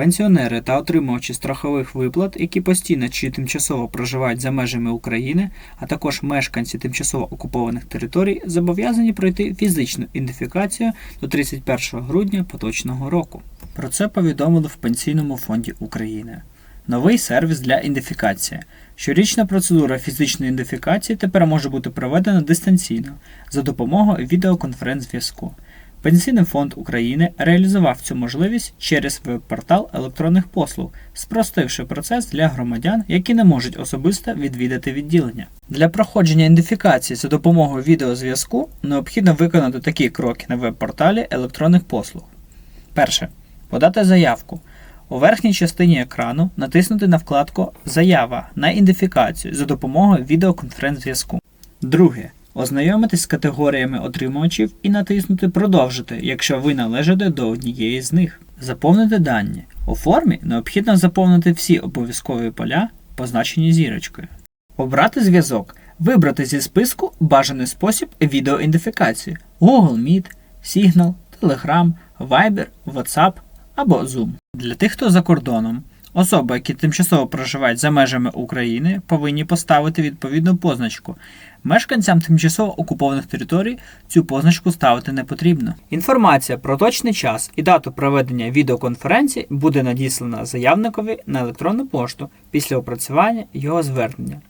Пенсіонери та отримувачі страхових виплат, які постійно чи тимчасово проживають за межами України, а також мешканці тимчасово окупованих територій, зобов'язані пройти фізичну ідентифікацію до 31 грудня поточного року. Про це повідомили в Пенсійному фонді України. Новий сервіс для ідентифікації. Щорічна процедура фізичної ідентифікації тепер може бути проведена дистанційно за допомогою відеоконференц-зв'язку. Пенсійний фонд України реалізував цю можливість через веб-портал електронних послуг, спростивши процес для громадян, які не можуть особисто відвідати відділення. Для проходження ідентифікації за допомогою відеозв'язку необхідно виконати такі кроки на веб-порталі електронних послуг. Перше. Подати заявку. У верхній частині екрану натиснути на вкладку Заява на ідентифікацію за допомогою відеоконференц-зв'язку. Друге. Ознайомитись з категоріями отримувачів і натиснути Продовжити, якщо ви належите до однієї з них. Заповнити дані. У формі необхідно заповнити всі обов'язкові поля, позначені зірочкою. Обрати зв'язок. Вибрати зі списку бажаний спосіб відеоідентифікації Google Meet, Signal, Telegram, Viber, WhatsApp або Zoom. Для тих, хто за кордоном, особи, які тимчасово проживають за межами України, повинні поставити відповідну позначку. Мешканцям тимчасово окупованих територій цю позначку ставити не потрібно. Інформація про точний час і дату проведення відеоконференції буде надіслана заявникові на електронну пошту після опрацювання його звернення.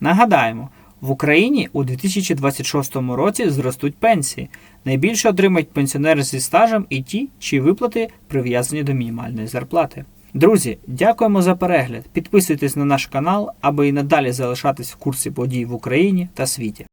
Нагадаємо, в Україні у 2026 році зростуть пенсії. Найбільше отримають пенсіонери зі стажем і ті, чиї виплати прив'язані до мінімальної зарплати. Друзі, дякуємо за перегляд. Підписуйтесь на наш канал, аби і надалі залишатись в курсі подій в Україні та світі.